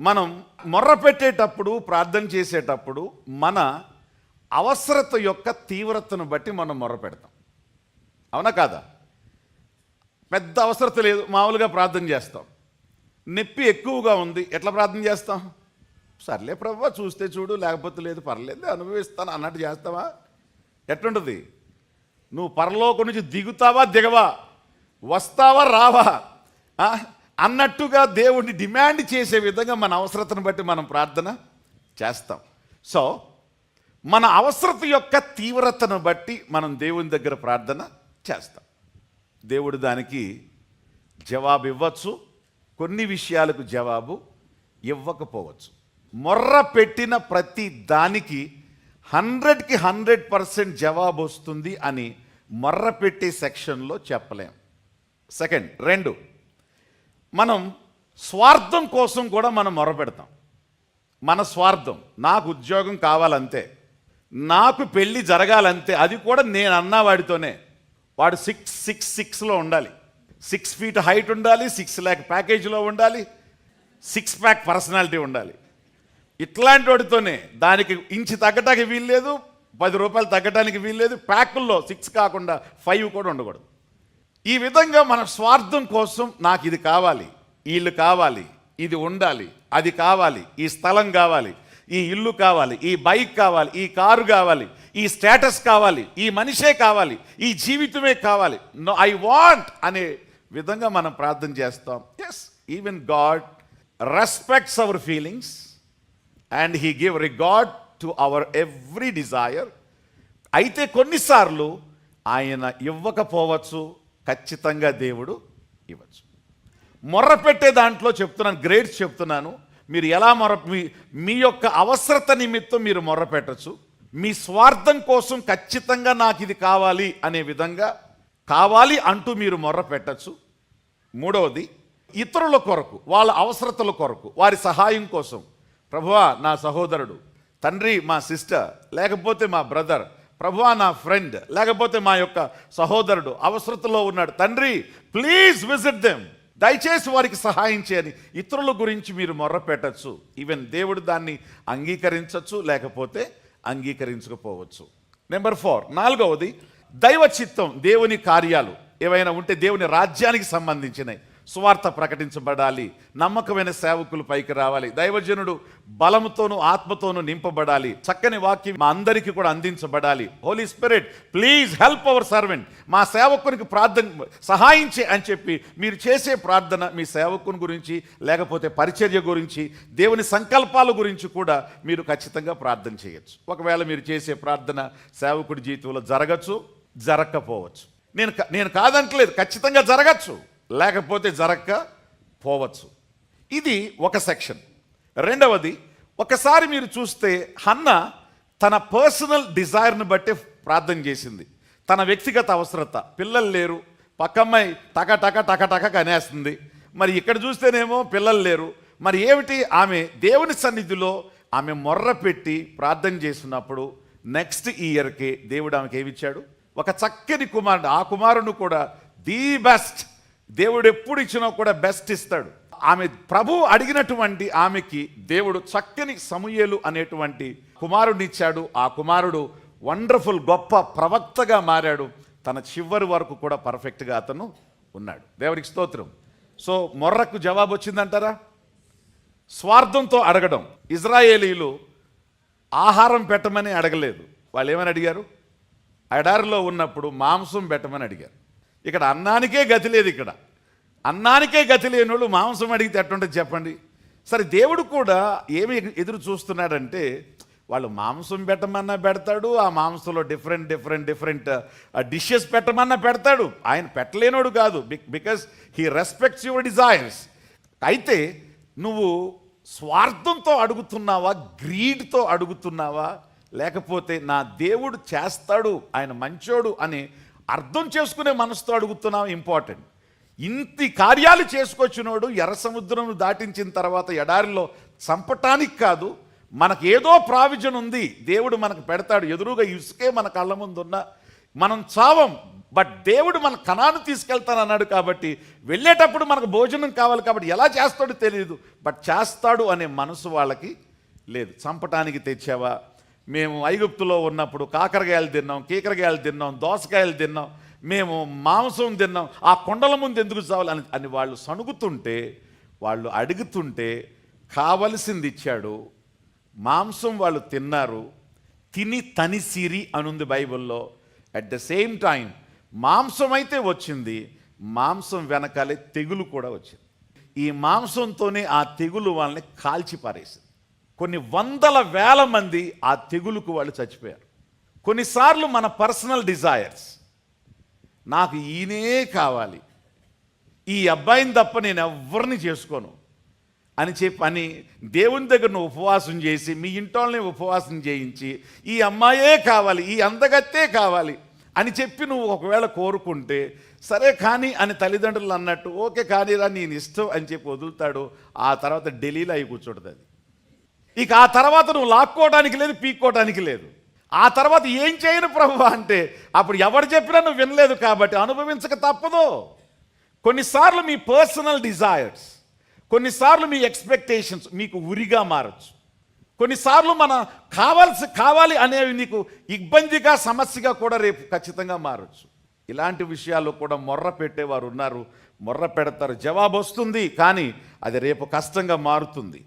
మనం మొర్ర పెట్టేటప్పుడు ప్రార్థన చేసేటప్పుడు మన అవసరత యొక్క తీవ్రతను బట్టి మనం మొర్ర పెడతాం. అవునా కాదా? పెద్ద అవసరత లేదు మామూలుగా ప్రార్థన చేస్తాం. నొప్పి ఎక్కువగా ఉంది ఎట్లా ప్రార్థన చేస్తాం? సర్లే ప్రభు చూస్తే చూడు లేకపోతే లేదు పర్లేదు అనుభవిస్తాను అన్నట్టు చేస్తావా? ఎట్లుంటుంది? నువ్వు పరలోకం నుంచి దిగుతావా దిగవా? వస్తావా రావా? అన్నట్టుగా దేవుడిని డిమాండ్ చేసే విధంగా మన అవసరతను బట్టి మనం ప్రార్థన చేస్తాం. సో మన అవసరత యొక్క తీవ్రతను బట్టి మనం దేవుని దగ్గర ప్రార్థన చేస్తాం. దేవుడు దానికి జవాబు ఇవ్వచ్చు కొన్ని విషయాలకు జవాబు ఇవ్వకపోవచ్చు. మొర్ర పెట్టిన ప్రతి దానికి హండ్రెడ్కి హండ్రెడ్ పర్సెంట్ జవాబు వస్తుంది అని మొర్ర పెట్టే సెక్షన్లో చెప్పలేం. సెకండ్ రెండు మనం స్వార్థం కోసం కూడా మనం మొరపెడతాం. మన స్వార్థం నాకు ఉద్యోగం కావాలంతే నాకు పెళ్ళి జరగాలంతే అది కూడా నేను అన్నా వాడితోనే. వాడు సిక్స్ సిక్స్ సిక్స్లో ఉండాలి. సిక్స్ ఫీట్ హైట్ ఉండాలి సిక్స్ ల్యాక్ ప్యాకేజీలో ఉండాలి సిక్స్ ప్యాక్ పర్సనాలిటీ ఉండాలి. ఇట్లాంటి వాడితోనే దానికి ఇంచి తగ్గటానికి వీల్లేదు పది రూపాయలు తగ్గటానికి వీల్లేదు ప్యాకుల్లో సిక్స్ కాకుండా ఫైవ్ కూడా ఉండకూడదు. ఈ విధంగా మన స్వార్థం కోసం నాకు ఇది కావాలి వీళ్ళు కావాలి ఇది ఉండాలి అది కావాలి ఈ స్థలం కావాలి ఈ ఇల్లు కావాలి ఈ బైక్ కావాలి ఈ కారు కావాలి ఈ స్టేటస్ కావాలి ఈ మనిషే కావాలి ఈ జీవితమే కావాలి. నో ఐ వాంట్ అనే విధంగా మనం ప్రార్థన చేస్తాం. Yes even God respects our feelings and he give regard to our every desire అయితే కొన్నిసార్లు ఆయన ఇవ్వకపోవచ్చు ఖచ్చితంగా దేవుడు ఇవ్వచ్చు. మొర్ర పెట్టే దాంట్లో చెప్తున్నాను గ్రేడ్స్ చెప్తున్నాను. మీరు ఎలా మొర మీ మీ యొక్క అవసరత నిమిత్తం మీరు మొర్ర పెట్టచ్చు. మీ స్వార్థం కోసం ఖచ్చితంగా నాకు ఇది కావాలి అనే విధంగా కావాలి అంటూ మీరు మొర్ర పెట్టచ్చు. మూడవది ఇతరుల కొరకు వాళ్ళ అవసరతల కొరకు వారి సహాయం కోసం. ప్రభువా నా సహోదరుడు తండ్రి మా సిస్టర్ లేకపోతే మా బ్రదర్ ప్రభువా నా ఫ్రెండ్ లేకపోతే మా యొక్క సహోదరుడు అవసరతలో ఉన్నాడు. తండ్రి ప్లీజ్ విజిట్ దెమ్ దయచేసి వారికి సహాయం చేయని ఇతరుల గురించి మీరు మొర్ర పెట్టచ్చు ఈవెన్ దేవుడు దాన్ని అంగీకరించవచ్చు లేకపోతే అంగీకరించకపోవచ్చు. నెంబర్ ఫోర్ నాలుగవది దైవ చిత్తం దేవుని కార్యాలు. ఏవైనా ఉంటే దేవుని రాజ్యానికి సంబంధించినవి. సువార్త ప్రకటించబడాలి నమ్మకమైన సేవకులు పైకి రావాలి దైవజనుడు బలముతోనూ ఆత్మతోనూ నింపబడాలి చక్కని వాక్యం మా అందరికీ కూడా అందించబడాలి. Holy spirit please help our servant మా సేవకునికి ప్రార్థన సహాయం అని చెప్పి మీరు చేసే ప్రార్థన మీ సేవకుని గురించి లేకపోతే పరిచర్య గురించి దేవుని సంకల్పాల గురించి కూడా మీరు ఖచ్చితంగా ప్రార్థన చేయొచ్చు. ఒకవేళ మీరు చేసే ప్రార్థన సేవకుడి జీవితంలో జరగచ్చు జరగకపోవచ్చు. నేను కా- నేను కాదంటలేదు ఖచ్చితంగా జరగచ్చు. లేకపోతే జరగక పోవచ్చు. ఇది ఒక సెక్షన్. రెండవది ఒకసారి మీరు చూస్తే హన్న తన పర్సనల్ డిజైర్ని బట్టి ప్రార్థన చేసింది. తన వ్యక్తిగత అవసరత. పిల్లలు లేరు పక్కమ్మాయి టక టక టక టక కనేస్తుంది. మరి ఇక్కడ చూస్తేనేమో పిల్లలు లేరు. మరి ఏమిటి? ఆమె దేవుని సన్నిధిలో ఆమె మొర్ర పెట్టి ప్రార్థన చేస్తున్నప్పుడు నెక్స్ట్ ఇయర్కి దేవుడు ఆమెకి ఏమిచ్చాడు? ఒక చక్కని కుమారుడు. ఆ కుమారుడు కూడా ది బెస్ట్ దేవుడు ఎప్పుడు ఇచ్చినా కూడా బెస్ట్ ఇస్తాడు. ఆమె ప్రభు అడిగినటువంటి ఆమెకి దేవుడు చక్కని సమూయేలు అనేటువంటి కుమారుడిచ్చాడు ఆ కుమారుడు వండర్ఫుల్ గొప్ప ప్రవక్తగా మారాడు. తన చివరి వరకు కూడా పర్ఫెక్ట్గా అతను ఉన్నాడు. దేవునికి స్తోత్రం. సో మొర్రకు జవాబు వచ్చిందంటారా? స్వార్థంతో అడగడం. ఇజ్రాయేలీలు ఆహారం పెట్టమని అడగలేదు. వాళ్ళు ఏమని అడిగారు? ఎడారిలో ఉన్నప్పుడు మాంసం పెట్టమని అడిగారు. ఇక్కడ అన్నానికే గతి లేదు ఇక్కడ. అన్నానికే గతి లేని వాళ్ళు మాంసం అడిగితే ఎట్టుంటుంది చెప్పండి? సరే దేవుడు కూడా ఏమి ఎదురు చూస్తున్నాడంటే వాళ్ళు మాంసం పెట్టమన్నా పెడతాడు ఆ మాంసంలో డిఫరెంట్ డిఫరెంట్ డిఫరెంట్ డిషెస్ పెట్టమన్నా పెడతాడు. ఆయన పెట్టలేనోడు కాదు because he respects your desires అయితే నువ్వు స్వార్థంతో అడుగుతున్నావా గ్రీడ్తో అడుగుతున్నావా? లేకపోతే నా దేవుడు చేస్తాడు ఆయన మంచోడు అని అర్థం చేసుకునే మనసుతో అడుగుతున్నాం ఇంపార్టెంట్ ఇంటి కార్యాలు చేసుకొచ్చినోడు ఎర్ర సముద్రం దాటించిన తర్వాత ఎడారిలో చంపటానికి కాదు మనకు ఏదో ప్రావిజన్ ఉంది దేవుడు మనకు పెడతాడు. ఎదురుగా ఇసుకే మన కళ్ళ ముందు ఉన్న మనం చావం బట్ దేవుడు మన కణాను తీసుకెళ్తానన్నాడు కాబట్టి వెళ్ళేటప్పుడు మనకు భోజనం కావాలి కాబట్టి ఎలా చేస్తాడో తెలియదు బట్ చేస్తాడు అనే మనసు వాళ్ళకి లేదు. చంపటానికి తెచ్చావా? మేము ఐగుప్తులో ఉన్నప్పుడు కాకరకాయలు తిన్నాం కీకరకాయలు తిన్నాం దోసకాయలు తిన్నాం మేము మాంసం తిన్నాం ఆ కొండల ముందు ఎందుకు చావాలి అని అని వాళ్ళు సణుగుతుంటే వాళ్ళు అడుగుతుంటే కావలసింది ఇచ్చాడు మాంసం వాళ్ళు తిన్నారు తిని తనిసిరి అనుంది బైబిల్లో. అట్ ద సేమ్ టైం మాంసం అయితే వచ్చింది మాంసం వెనకాలే తెగులు కూడా వచ్చింది. ఈ మాంసంతోనే ఆ తెగులు వాళ్ళని కాల్చి పారేసింది కొన్ని వందల వేల మంది ఆ తెగులుకు వాళ్ళు చచ్చిపోయారు. కొన్నిసార్లు మన పర్సనల్ డిజైర్స్. నాకు ఈయనే కావాలి. ఈ అబ్బాయిని తప్ప నేను ఎవరిని చేసుకోను. అని చెప్పి అని దేవుని దగ్గర నువ్వు ఉపవాసం చేసి మీ ఇంటోళ్ళని ఉపవాసం చేయించి ఈ అమ్మాయే కావాలి ఈ అందగత్తే కావాలి అని చెప్పి నువ్వు ఒకవేళ కోరుకుంటే సరే కానీ అని తల్లిదండ్రులు అన్నట్టు ఓకే కానీరా నేను ఇష్టం అని చెప్పి వదులుతాడు. ఆ తర్వాత ఢిల్లీలో అయి కూర్చుంటుంది అది. ఇక ఆ తర్వాత నువ్వు లాక్కోవడానికి లేదు పీక్కోవడానికి లేదు. ఆ తర్వాత ఏం చేయను ప్రభు అంటే అప్పుడు ఎవరు చెప్పినా నువ్వు వినలేదు కాబట్టి అనుభవించక తప్పదు. కొన్నిసార్లు మీ పర్సనల్ డిజైర్స్ కొన్నిసార్లు మీ ఎక్స్పెక్టేషన్స్ మీకు ఉరిగా మారచ్చు. కొన్నిసార్లు మన కావాల్సి కావాలి అనేవి నీకు ఇబ్బందిగా సమస్యగా కూడా రేపు ఖచ్చితంగా మారచ్చు. ఇలాంటి విషయాల్లో కూడా మొర్ర పెట్టేవారు ఉన్నారు మొర్ర పెడతారు జవాబు వస్తుంది కానీ అది రేపు కష్టంగా మారుతుంది.